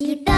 一般